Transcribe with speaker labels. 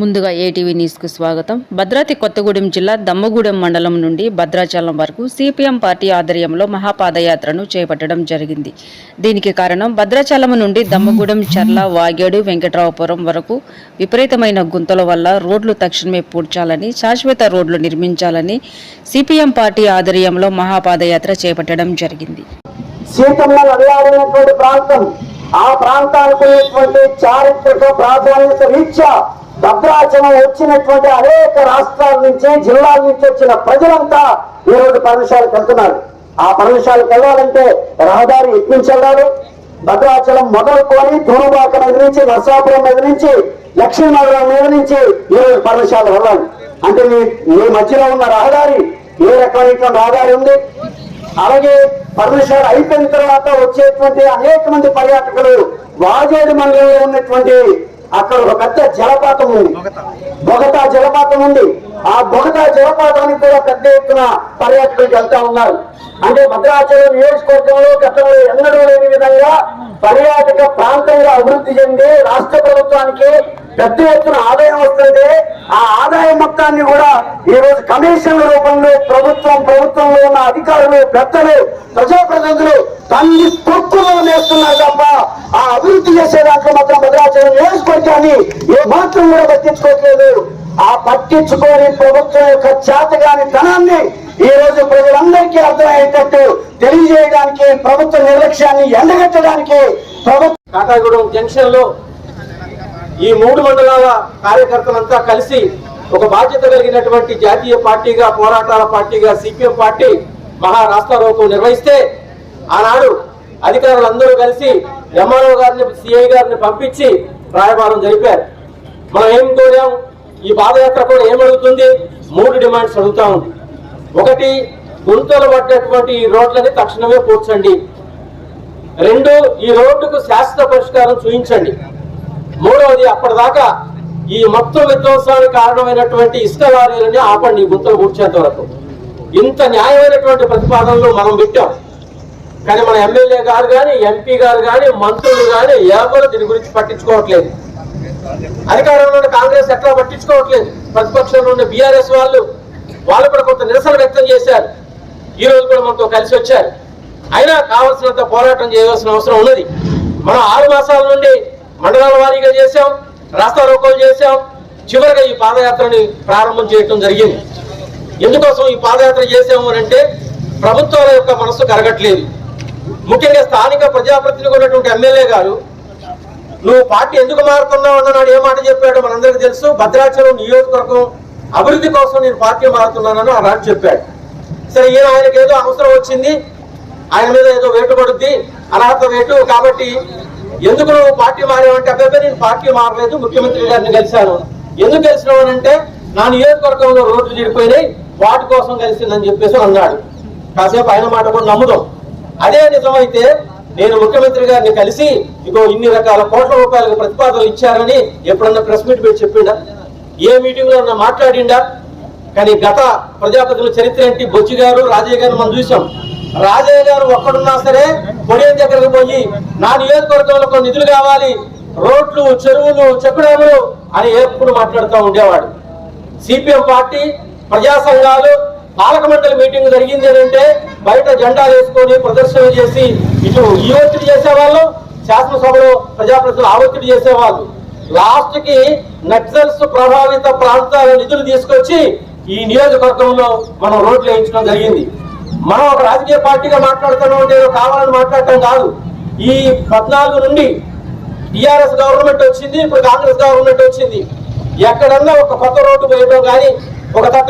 Speaker 1: ముందుగా ఏటీవీ న్యూస్కు స్వాగతం. భద్రాద్రి కొత్తగూడెం జిల్లా దమ్మగూడెం మండలం నుండి భద్రాచలం వరకు సిపిఎం పార్టీ ఆధ్వర్యంలో మహాపాదయాత్రను చేపట్టడం జరిగింది. దీనికి కారణం భద్రాచలం నుండి దమ్మగూడెం చర్ల వాగేడు వెంకట్రావుపురం వరకు విపరీతమైన గుంతల వల్ల రోడ్లు తక్షణమే పూడ్చాలని శాశ్వత రోడ్లు నిర్మించాలని సిపిఎం పార్టీ ఆధ్వర్యంలో మహాపాదయాత్ర చేపట్టడం జరిగింది.
Speaker 2: ప్రాంతం ఆ ప్రాంతానికి ఉన్నటువంటి చారిత్రక ప్రాధాన్యత రీత్యా భద్రాచలం వచ్చినటువంటి అనేక రాష్ట్రాల నుంచి జిల్లాల నుంచి వచ్చిన ప్రజలంతా ఈరోజు రోజు పర్ణశాలకు వెళ్తున్నారు. ఆ పర్ణశాలకు వెళ్ళాలంటే రహదారి ఎక్కించి వెళ్ళాలి. భద్రాచలం మొదలుకొని తూరుబాక మీద నుంచి నర్సాపురం మీద నుంచి లక్ష్మీనగరం మీద నుంచి ఈరోజు రోజు పర్ణశాల వెళ్ళాలి. అంటే మీ మీ మధ్యలో ఉన్న రహదారి ఏ రకమైనటువంటి రహదారి ఉంది? అలాగే పర్మిషన్ అయిపోయిన తర్వాత వచ్చేటువంటి అనేక మంది పర్యాటకులు వాజేడు మండలంలో ఉన్నటువంటి అక్కడ ఒక పెద్ద జలపాతం ఉంది. బొగతా. జలపాతం ఉంది. ఆ బొగతా జలపాతానికి కూడా పెద్ద ఎత్తున పర్యాటకులు వెళ్తా ఉన్నారు. అంటే భద్రాచలం నియోజకవర్గంలో గతంలో ఎన్నడూ లేని విధంగా పర్యాటక ప్రాంతంగా అభివృద్ధి చెంది రాష్ట్ర ప్రభుత్వానికి పెద్ద ఎత్తున ఆదాయం వస్తుంది ఆ ఆదాయం మొత్తాన్ని కూడా ఈ రోజు కమిషన్ల రూపంలో ప్రభుత్వం ప్రభుత్వంలో ఉన్న అధికారులు పెద్దలు ప్రజాప్రతినిధులు తల్లి తొక్కులో నేస్తున్నారు తప్ప ఆ అభివృద్ధి చేసే దాంట్లో మాత్రం భద్రాచలం నియోజకవర్గాన్ని ఏ మాత్రం కూడా పట్టించుకోవట్లేదు ఆ పట్టించుకోని ప్రభుత్వం యొక్క చేతగాని ధనాన్ని ఈ రోజు ప్రజలందరికీ అర్థమయ్యేటట్టు తెలియజేయడానికి ప్రభుత్వ నిర్లక్ష్యాన్ని ఎండగట్టడానికి ప్రభుత్వం
Speaker 3: కాటాగూడెం జంక్షన్లో ఈ మూడు మండలాల కార్యకర్తలంతా కలిసి ఒక బాధ్యత కలిగినటువంటి జాతీయ పార్టీగా పోరాటాల పార్టీగా సిపిఎం పార్టీ మహారాష్ట్రరోకం నిర్వహిస్తే ఆనాడు అధికారులందరూ కలిసి ఎంఆర్ఓ గారిని సిఐ గారిని పంపించి రాయబారం జరిపారు. మనం ఏం కోరాం? ఈ పాదయాత్ర కూడా ఏమడుగుతుంది? మూడు డిమాండ్స్ అడుగుతా ఉంది. ఒకటి గుంతలు పడ్డటువంటి ఈ రోడ్లని తక్షణమే పూడ్చండి. రెండు ఈ రోడ్డుకు శాశ్వత పరిష్కారం చూపించండి. మూడవది అప్పటిదాకా ఈ మొత్తం విధ్వంసానికి కారణమైనటువంటి ఇసుక లారీలని ఆపండి గుంతలు కూర్చేంత వరకు. ఇంత న్యాయమైనటువంటి ప్రతిపాదనలు మనం పెట్టాం. కానీ మన ఎమ్మెల్యే గారు కానీ ఎంపీ గారు కానీ మంత్రులు కానీ ఎవరు దీని గురించి పట్టించుకోవట్లేదు. అధికారంలో ఉన్న కాంగ్రెస్ ఎట్లా పట్టించుకోవట్లేదు? ప్రతిపక్షంలో ఉన్న బీఆర్ఎస్ వాళ్ళు వాళ్ళు కూడా కొంత నిరసన వ్యక్తం చేశారు. ఈ రోజు కూడా మనతో కలిసి వచ్చారు. అయినా కావలసినంత పోరాటం చేయవలసిన అవసరం ఉన్నది. మనం ఆరు మాసాల నుండి మండలాల వారీగా చేశాం రాస్తా రోకోలు చేశాం. చివరిగా ఈ పాదయాత్రని ప్రారంభం చేయటం జరిగింది. ఎందుకోసం ఈ పాదయాత్ర చేసాము అని అంటే ప్రభుత్వాల యొక్క మనసు కరగట్లేదు. ముఖ్యంగా స్థానిక ప్రజాప్రతినిధి ఉన్నటువంటి ఎమ్మెల్యే గారు నువ్వు పార్టీ ఎందుకు మారుతున్నావు? అన్నాడు ఏ మాట చెప్పాడో మనందరికీ తెలుసు. భద్రాచలం నియోజకవర్గం అభివృద్ధి కోసం నేను పార్టీ మారుతున్నానని ఆనాడు చెప్పాడు. సరే ఈయన ఆయనకి ఏదో అవసరం వచ్చింది. ఆయన మీద ఏదో వేటు పడుద్ది అనర్హత వేటు. కాబట్టి ఎందుకు నువ్వు పార్టీ మారావంటే అబ్బాయి నేను పార్టీ మారలేదు ముఖ్యమంత్రి గారిని కలిశాను. ఎందుకు కలిసినావు అని అంటే నా నియోజకవర్గంలో రోడ్లు చెడిపోయినాయి వాటి కోసం కలిసిందని చెప్పేసి అన్నాడు. కాసేపు ఆయన మాట కూడా నమ్ముదాం. అదే నిజమైతే నేను ముఖ్యమంత్రి గారిని కలిసి ఇగో ఇన్ని రకాల కోట్ల రూపాయలకు ప్రతిపాదనలు ఇచ్చారని ఎప్పుడన్నా ప్రెస్ మీట్ పెట్టి చెప్పిండా? ఏ మీటింగ్లో మాట్లాడిండా? కానీ గత ప్రజాపతిల చరిత్ర ఏంటి? బొచ్చి గారు రాజయ్య గారు మనం చూసాం. రాజయ్య గారు ఒక్కడున్నా సరే కొడియం దగ్గరకు పోయి నా నియోజకవర్గంలో కొన్ని నిధులు కావాలి రోడ్లు చెరువులు చెక్కుడాములు అని ఎప్పుడు మాట్లాడుతూ ఉండేవాడు. సిపిఎం పార్టీ ప్రజా సంఘాలు పాలక మండలి మీటింగ్ జరిగింది అంటే బయట జెండా వేసుకొని ప్రదర్శన చేసి ఇటు ఈ ఒత్తిడి చేసేవాళ్ళు శాసనసభలో ప్రజాప్రతినిధులు ఆ ఒత్తిడి చేసేవాళ్ళు. లాస్ట్కి నక్సల్స్ ప్రభావిత ప్రాంతాల నిధులు తీసుకొచ్చి ఈ నియోజకవర్గంలో మనం రోడ్లు వేయించడం జరిగింది. మనం ఒక రాజకీయ పార్టీగా మాట్లాడుతున్నాం అంటే కావాలని మాట్లాడటం కాదు. ఈ పద్నాలుగు నుండి టిఆర్ఎస్ గవర్నమెంట్ వచ్చింది ఇప్పుడు కాంగ్రెస్ గవర్నమెంట్ వచ్చింది. ఎక్కడన్నా ఒక కొత్త రోడ్డు వేయడం కానీ ఒక తట్ట